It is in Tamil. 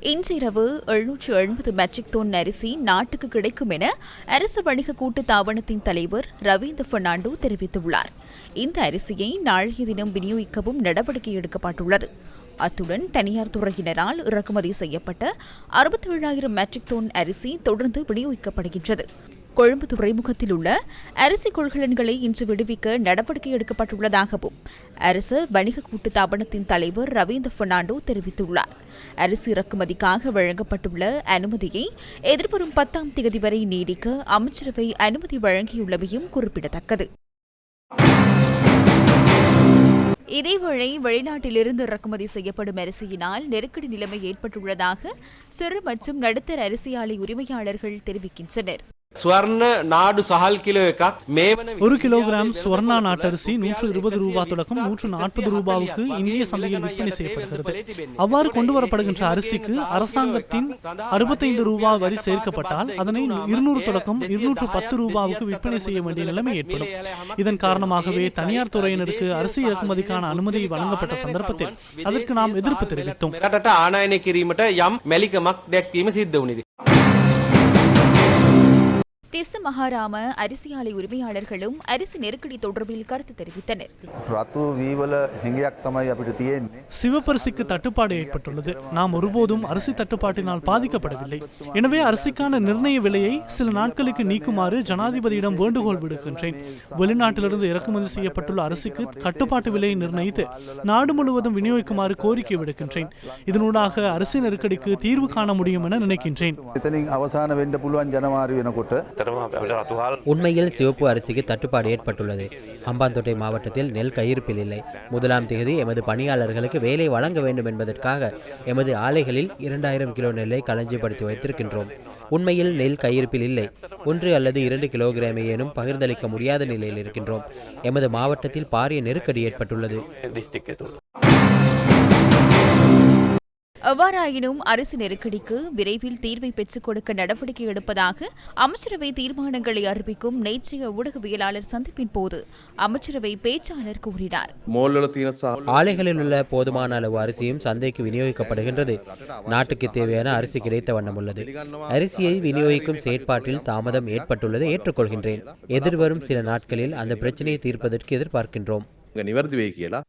இன்றிரவு எழுநூற்று எழுபது மெட்ரிக் டோன் அரிசி நாட்டுக்கு கிடைக்கும் என அரசு வணிக கூட்டு தாபனத்தின் தலைவர் ரவீந்திர பெர்னாண்டோ தெரிவித்துள்ளார். இந்த அரிசியை நாளைய தினம் விநியோகிக்கவும் நடவடிக்கை எடுக்கப்பட்டுள்ளது. அத்துடன் தனியார் துறையினரால் இறக்குமதி செய்யப்பட்ட அறுபத்தி ஏழாயிரம் மெட்ரிக் டோன் அரிசி தொடர்ந்து விநியோகிக்கப்படுகின்றது. கொழும்பு துறைமுகத்தில் உள்ள அரிசி கொள்கலன்களை இன்று விடுவிக்க நடவடிக்கை எடுக்கப்பட்டுள்ளதாகவும் அரசு வணிக கூட்டு தாபனத்தின் தலைவர் ரவீந்திர பெர்னாண்டோ தெரிவித்துள்ளார். அரிசி இறக்குமதிக்காக வழங்கப்பட்டுள்ள அனுமதியை எதிர்வரும் பத்தாம் தேதி வரை நீடிக்க அமைச்சரவை அனுமதி வழங்கியுள்ளமையும் குறிப்பிடத்தக்கது. இதேவேளை வெளிநாட்டிலிருந்து இறக்குமதி செய்யப்படும் அரிசியினால் நெருக்கடி நிலைமை ஏற்பட்டுள்ளதாக சிறு மற்றும் நடுத்தர அரிசி ஆலை உரிமையாளர்கள் தெரிவிக்கின்றனர். ஒரு கிலோகிராம் சுவர்ணா நாட்டரிசி நூற்று இருபது ரூபா தொடக்கம் நூற்று நாற்பது ரூபாவுக்கு இந்திய சந்தையில் விற்பனை செய்யப்படுகிறது அவ்வாறு கொண்டு வரப்படுகின்ற அரிசிக்கு அரசாங்கத்தின் அறுபத்தைந்து ரூபா வரி சேர்க்கப்பட்டால் அதனை இருநூறு தொடக்கம் இருநூற்று பத்து ரூபாவுக்கு விற்பனை செய்ய வேண்டிய நிலைமை ஏற்படும் இதன் காரணமாகவே தனியார் துறையினருக்கு அரிசி இறக்குமதிக்கான அனுமதி வழங்கப்பட்ட சந்தர்ப்பத்தில் அதற்கு நாம் எதிர்ப்பு தெரிவித்தோம் திசு மகாராம அரிசி ஆலை உரிமையாளர்களும் அரிசி நெருக்கடி தொடர்பில் கருத்து தெரிவித்தனர். சிவப்பரிசிக்கு தட்டுப்பாடு ஏற்பட்டுள்ளது. நாம் ஒருபோதும் அரிசி தட்டுப்பாட்டினால் பாதிக்கப்படவில்லை. எனவே அரிசிக்கான நிர்ணய விலையை சில நாட்களுக்கு நீக்குமாறு ஜனாதிபதியிடம் வேண்டுகோள் விடுக்கின்றேன். வெளிநாட்டிலிருந்து இறக்குமதி செய்யப்பட்டுள்ள அரிசிக்கு கட்டுப்பாட்டு விலையை நிர்ணயித்து நாடு முழுவதும் விநியோகிக்குமாறு கோரிக்கை விடுக்கின்றேன். இதனூடாக அரிசி நெருக்கடிக்கு தீர்வு காண முடியும் என நினைக்கின்றேன். அவசான வேண்ட புலுவான் ஜனவாரி எனக்கூட்ட உண்மையில் சிவப்பு அரிசிக்கு தட்டுப்பாடு ஏற்பட்டுள்ளது. ஹம்பாந்தோட்டை மாவட்டத்தில் நெல் கையிருப்பில் இல்லை. முதலாம் தேதி எமது பணியாளர்களுக்கு வேலை வழங்க வேண்டும் என்பதற்காக எமது ஆலைகளில் இரண்டாயிரம் கிலோ நெல்லை களஞ்சியப்படுத்தி வைத்திருக்கின்றோம். உண்மையில் நெல் கையிருப்பில் இல்லை. ஒன்று அல்லது இரண்டு கிலோகிராமையேனும் பகிர்ந்தளிக்க முடியாத நிலையில் இருக்கின்றோம். எமது மாவட்டத்தில் பாரிய நெருக்கடி ஏற்பட்டுள்ளது. அவ்வாறாயினும் அரசு நெருக்கடிக்கு விரைவில் தீர்வை பெற்றுக் கொடுக்க நடவடிக்கை எடுப்பதாக அமைச்சரவை தீர்மானங்களை அறிவிக்கும் நேற்றைய ஊடகவியலாளர் சந்திப்பின் போது அமைச்சரவை பேச்சாளர் கூறினார். ஆலைகளில் உள்ள போதுமான அளவு அரிசியும் சந்தைக்கு விநியோகிக்கப்படுகின்றது. நாட்டுக்கு தேவையான அரிசி கிடைத்த வண்ணம் உள்ளது. அரிசியை விநியோகிக்கும் செயற்பாட்டில் தாமதம் ஏற்பட்டுள்ளதை ஏற்றுக்கொள்கின்றேன். எதிர்வரும் சில நாட்களில் அந்த பிரச்சனையை தீர்ப்பதற்கு எதிர்பார்க்கின்றோம். நிவர்த்தி வைக்கலாம்